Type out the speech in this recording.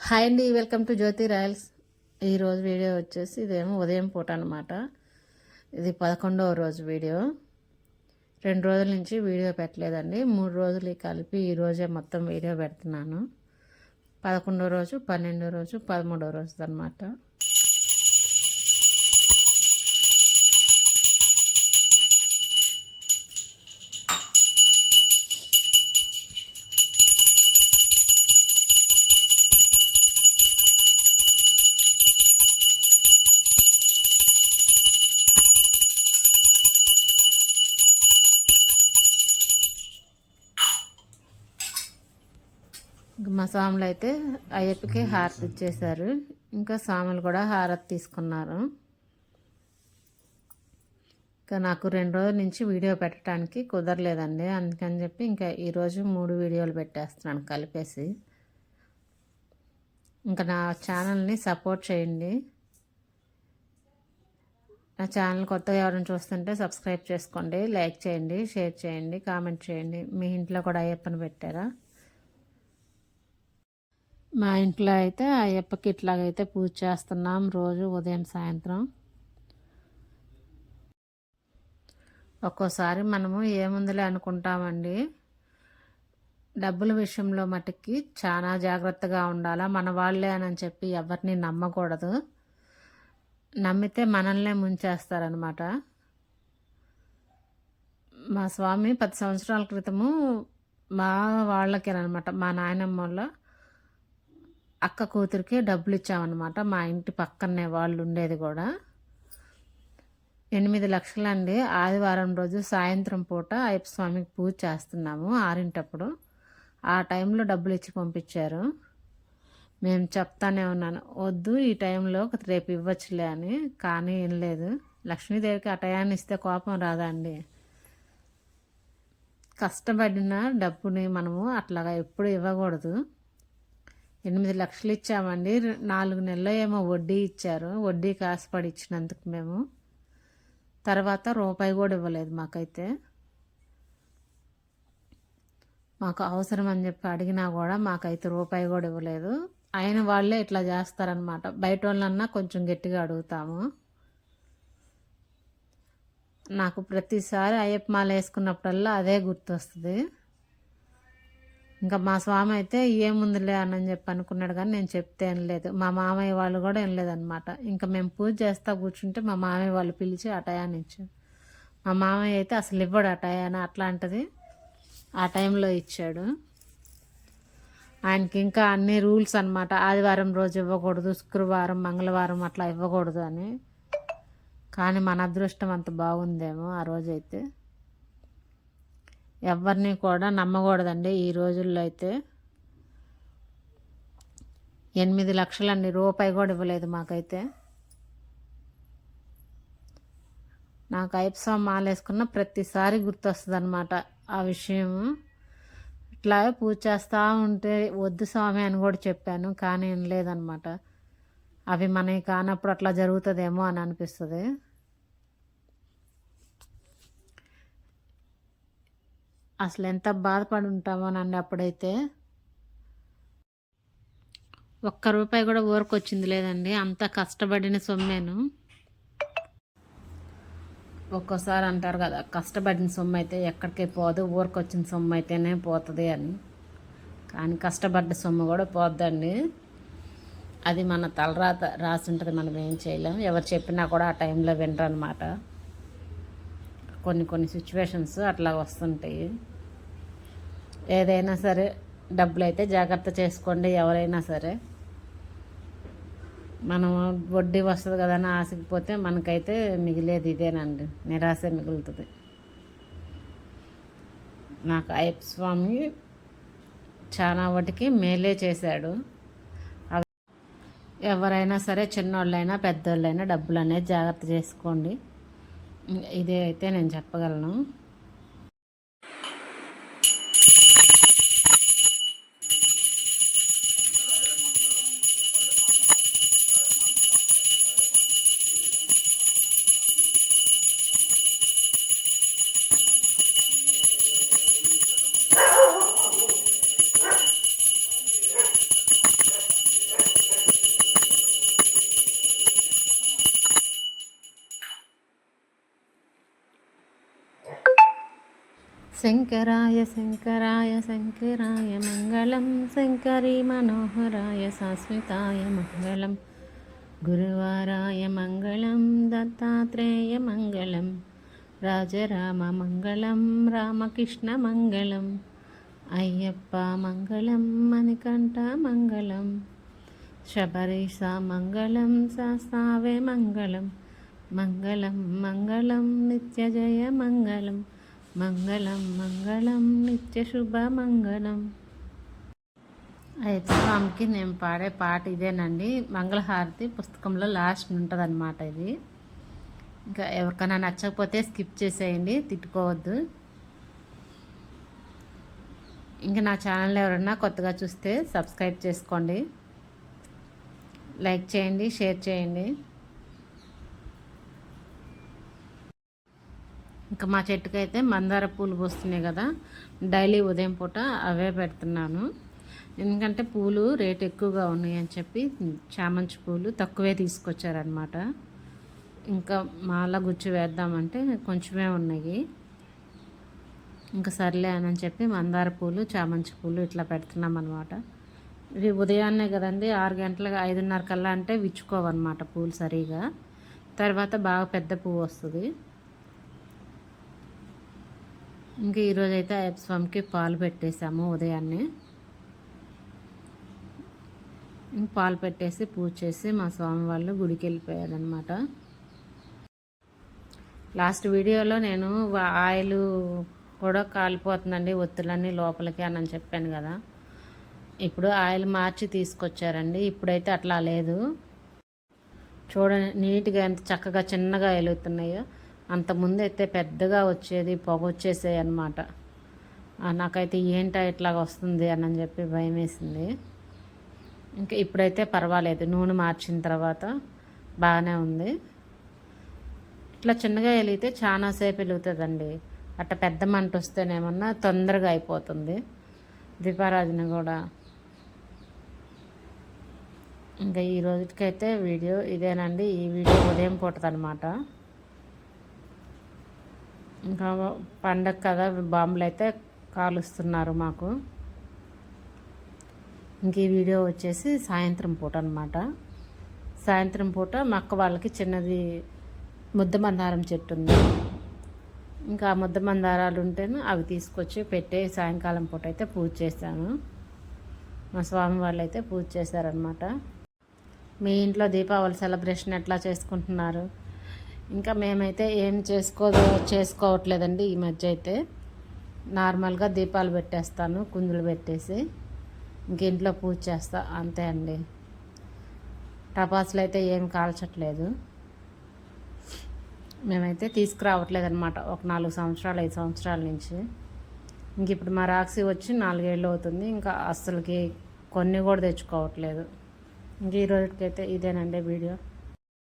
Hi అండి welcome to Jyothi royals. ఈరోజు video వచ్చేసి ఇదేమో ఉదయం పూట అనమాట ఇది పదకొండవ రోజు వీడియో. రెండు రోజుల నుంచి వీడియో పెట్టలేదండి. మూడు రోజులు కలిపి ఈ రోజే మొత్తం వీడియో పెడుతున్నాను. పదకొండో రోజు పన్నెండో రోజు పదమూడో రోజు అనమాట స్వాములు అయితే అయ్యప్పకి హారతి ఇచ్చేశారు. ఇంకా స్వాములు కూడా హారతి తీసుకున్నారు. ఇంకా నాకు రెండు రోజుల నుంచి వీడియో పెట్టడానికి కుదరలేదండి. అందుకని చెప్పి ఇంకా ఈరోజు మూడు వీడియోలు పెట్టేస్తున్నాను కలిపేసి. ఇంకా నా ఛానల్ని సపోర్ట్ చేయండి. నా ఛానల్ కొత్తగా ఎవరైనా చూస్తుంటే సబ్స్క్రైబ్ చేసుకోండి లైక్ చేయండి షేర్ చేయండి కామెంట్ చేయండి. మీ ఇంట్లో కూడా అయ్యప్పని పెట్టారా? మా ఇంట్లో అయితే అయ్యప్పకి ఇట్లాగైతే పూజ చేస్తున్నాం రోజు ఉదయం సాయంత్రం. ఒక్కోసారి మనము ఏముందిలే అనుకుంటామండి. డబ్బుల విషయంలో మటుకి చాలా జాగ్రత్తగా ఉండాలా మన వాళ్ళే అని చెప్పి ఎవరిని నమ్మకూడదు. నమ్మితే మనల్నే ముంచేస్తారనమాట. మా స్వామి పది సంవత్సరాల క్రితము మా వాళ్ళకేనమాట మా నాయనమ్మ వాళ్ళ అక్క కూతురికే డబ్బులు ఇచ్చామన్నమాట మా ఇంటి పక్కనే వాళ్ళు ఉండేది కూడా. ఎనిమిది లక్షలండి. ఆదివారం రోజు సాయంత్రం పూట అయ్యప్ప స్వామికి పూజ చేస్తున్నాము ఆరింటప్పుడు. ఆ టైంలో డబ్బులు ఇచ్చి పంపించారు. మేము చెప్తానే ఉన్నాను వద్దు ఈ టైంలో రేపు ఇవ్వచ్చులే అని. కానీ ఏం లేదు. లక్ష్మీదేవికి ఆ టయాన్ని ఇస్తే కోపం రాదా అండి? కష్టపడిన డబ్బుని మనము అట్లాగా ఎప్పుడు ఇవ్వకూడదు. ఎనిమిది లక్షలు ఇచ్చామండి. నాలుగు నెలలు ఏమో వడ్డీ ఇచ్చారు. వడ్డీ కాసుపడి ఇచ్చినందుకు మేము. తర్వాత రూపాయి కూడా ఇవ్వలేదు మాకైతే. మాకు అవసరం అని చెప్పి అడిగినా కూడా మాకైతే రూపాయి కూడా ఇవ్వలేదు. అయిన వాళ్ళే ఇట్లా చేస్తారనమాట బయట వాళ్ళన్నా కొంచెం గట్టిగా అడుగుతాము. నాకు ప్రతిసారి అయ్యప్ప మాల వేసుకున్నప్పుడల్లా అదే గుర్తొస్తుంది. ఇంకా మా స్వామి అయితే ఏముందిలే అని చెప్పి అనుకున్నాడు కానీ నేను చెప్తే ఏం లేదు మా మామయ్య వాళ్ళు కూడా ఏం లేదనమాట ఇంకా మేము పూజ చేస్తా కూర్చుంటే మా మామయ్య వాళ్ళు పిలిచి అటయాన్ని ఇచ్చారు మా మామయ్య అయితే అసలు ఇవ్వడు అటయాన అట్లాంటిది ఆ టైంలో ఇచ్చాడు. ఆయనకి ఇంకా అన్ని రూల్స్ అనమాట ఆదివారం రోజు ఇవ్వకూడదు శుక్రవారం మంగళవారం అట్లా ఇవ్వకూడదు అని. కానీ మన అదృష్టం అంత బాగుందేమో ఆ రోజైతే. ఎవరిని కూడా నమ్మకూడదండి ఈ రోజుల్లో అయితే. ఎనిమిది లక్షలండి రూపాయి కూడా ఇవ్వలేదు మాకైతే. నాకు ఐప్సామ్ మాలేసుకున్న ప్రతిసారి గుర్తొస్తుంది అనమాట ఆ విషయం. ఇట్లా పూజ చేస్తూ ఉంటే వద్దు స్వామి అని కూడా చెప్పాను కానీ ఏం లేదనమాట అవి మనకి కానప్పుడు అట్లా జరుగుతుందేమో అని అనిపిస్తుంది. అసలు ఎంత బాధపడి ఉంటామోనండి అప్పుడైతే. ఒక్క రూపాయి కూడా ఊరకొచ్చింది లేదండి. అంత కష్టపడిన సొమ్మేను. ఒక్కోసారి అంటారు కదా కష్టపడిన సొమ్ము అయితే ఎక్కడికి పోదు ఊరికి వచ్చిన సొమ్ము అయితేనే పోతుంది అని. కానీ కష్టపడ్డ సొమ్ము కూడా పోద్దండి. అది మన తలరాత రాసి ఉంటుంది మనం ఏం చేయలేం. ఎవరు చెప్పినా కూడా ఆ టైంలో వినరు అనమాట కొన్ని కొన్ని సిచ్యువేషన్స్ అట్లా వస్తుంటాయి. ఏదైనా సరే డబ్బులు అయితే జాగ్రత్త చేసుకోండి ఎవరైనా సరే. మనం వడ్డీ వస్తుంది కదా అని ఆశకపోతే మనకైతే మిగిలేదు ఇదేనండి. నిరాశ మిగులుతుంది. నాకు అయ్యప్ప స్వామి చాలా వాటికి మేలే చేశాడు. ఎవరైనా సరే చిన్నోళ్ళైనా పెద్దోళ్ళైనా డబ్బులు అనేది జాగ్రత్త చేసుకోండి. ఇదే అయితే నేను చెప్పగలను. శంకరాయ శంకరాయ శంకరాయ మంగళం. శంకరి మనోహరాయ శాశ్వతాయ మంగళం. గురువారాయ మంగళం దత్తాత్రేయ మంగళం. రాజరామ మంగళం రామకృష్ణ మంగళం. అయ్యప్ప మంగళం మణికంఠ మంగళం. శబరీష మంగళం శాస్తావే మంగళం. మంగళం మంగళం నిత్యజయ మంగళం. మంగళం మంగళం నిత్య శుభ మంగళం. అయితే స్వామికి నేను పాడే పాట ఇదేనండి. మంగళహారతి పుస్తకంలో లాస్ట్ ఉంటుందన్నమాట ఇది. ఇంకా ఎవరికైనా నచ్చకపోతే స్కిప్ చేసేయండి తిట్టుకోవద్దు. ఇంకా నా ఛానల్ ఎవరన్నా కొత్తగా చూస్తే సబ్స్క్రైబ్ చేసుకోండి. లైక్ చేయండి షేర్ చేయండి. ఇంకా మా చెట్టుకు అయితే మందార పూలు పోస్తున్నాయి కదా. డైలీ ఉదయం పూట అవే పెడుతున్నాను. ఎందుకంటే పూలు రేట్ ఎక్కువగా ఉన్నాయి అని చెప్పి చామంతి పూలు తక్కువే తీసుకొచ్చారనమాట ఇంకా మాల గుచ్చి వేద్దామంటే కొంచెమే ఉన్నాయి. ఇంకా సర్లే అని చెప్పి మందార పూలు చామంతి పూలు ఇట్లా పెడుతున్నాం అనమాట ఇవి ఉదయాన్నే కదండి ఆరు గంటలకు ఐదున్నర కల్లా అంటే విచ్చుకోవన్నమాట పూలు సరిగా. తర్వాత బాగా పెద్ద పువ్వు వస్తుంది. ఇంకా ఈరోజు అయితే అయ్యప్ప స్వామికి పాలు పెట్టేసాము ఉదయాన్నే. పాలు పెట్టేసి పూజ చేసి మా స్వామి వాళ్ళు గుడికి వెళ్ళిపోయారనమాట లాస్ట్ వీడియోలో నేను ఆయిల్ కూడా కాలిపోతుందండి ఒత్తులన్నీ లోపలికి అని చెప్పాను కదా. ఇప్పుడు ఆయిల్ మార్చి తీసుకొచ్చారండి. ఇప్పుడైతే అట్లా లేదు. చూడండి నీట్గా ఎంత చక్కగా చిన్నగా వెలుగుతున్నాయో అంతకుముందు అయితే పెద్దగా వచ్చేది పొగ వచ్చేసాయి అనమాట నాకైతే ఏంటా ఇట్లాగ వస్తుంది అని చెప్పి భయం వేసింది ఇంకా ఇప్పుడైతే పర్వాలేదు. నూనె మార్చిన తర్వాత బాగానే ఉంది. ఇట్లా చిన్నగా వెలిగితే చాలాసేపు వెలుగుతుందండి. అట్ట పెద్ద మంట వస్తేనేమన్నా తొందరగా అయిపోతుంది. దీపారాధన కూడా. ఇంకా ఈ రోజుకైతే వీడియో ఇదేనండి. ఈ వీడియో ఉదయం పూటదనమాట ఇంకా పండగ కదా బాంబులు అయితే కాలుస్తున్నారు మాకు. ఇంక ఈ వీడియో వచ్చేసి సాయంత్రం పూట అనమాట సాయంత్రం పూట మా అక్క వాళ్ళకి చిన్నది ముద్ద మందారం చెట్టు ఉంది. ఇంకా ముద్ద మందారాలు ఉంటేనే అవి తీసుకొచ్చి పెట్టే సాయంకాలం పూట అయితే పూజ చేశాను. మా స్వామి వాళ్ళు అయితే పూజ చేశారనమాట మీ ఇంట్లో దీపావళి సెలబ్రేషన్ ఎట్లా చేసుకుంటున్నారు? ఇంకా మేమైతే ఏం చేసుకో చేసుకోవట్లేదండి ఈ మధ్య అయితే నార్మల్గా దీపాలు పెట్టేస్తాను కుందులు పెట్టేసి. ఇంక ఇంట్లో పూజ చేస్తా అంతే అండి. టపాసులు అయితే ఏం కాల్చట్లేదు. మేమైతే తీసుకురావట్లేదు అనమాట ఒక నాలుగు సంవత్సరాలు ఐదు సంవత్సరాల నుంచి. ఇంక ఇప్పుడు మా రాక్సి వచ్చి నాలుగేళ్ళు అవుతుంది ఇంకా అస్సలకి కొన్ని కూడా తెచ్చుకోవట్లేదు. ఇంక ఈ రోజుకైతే ఇదేనండి వీడియో.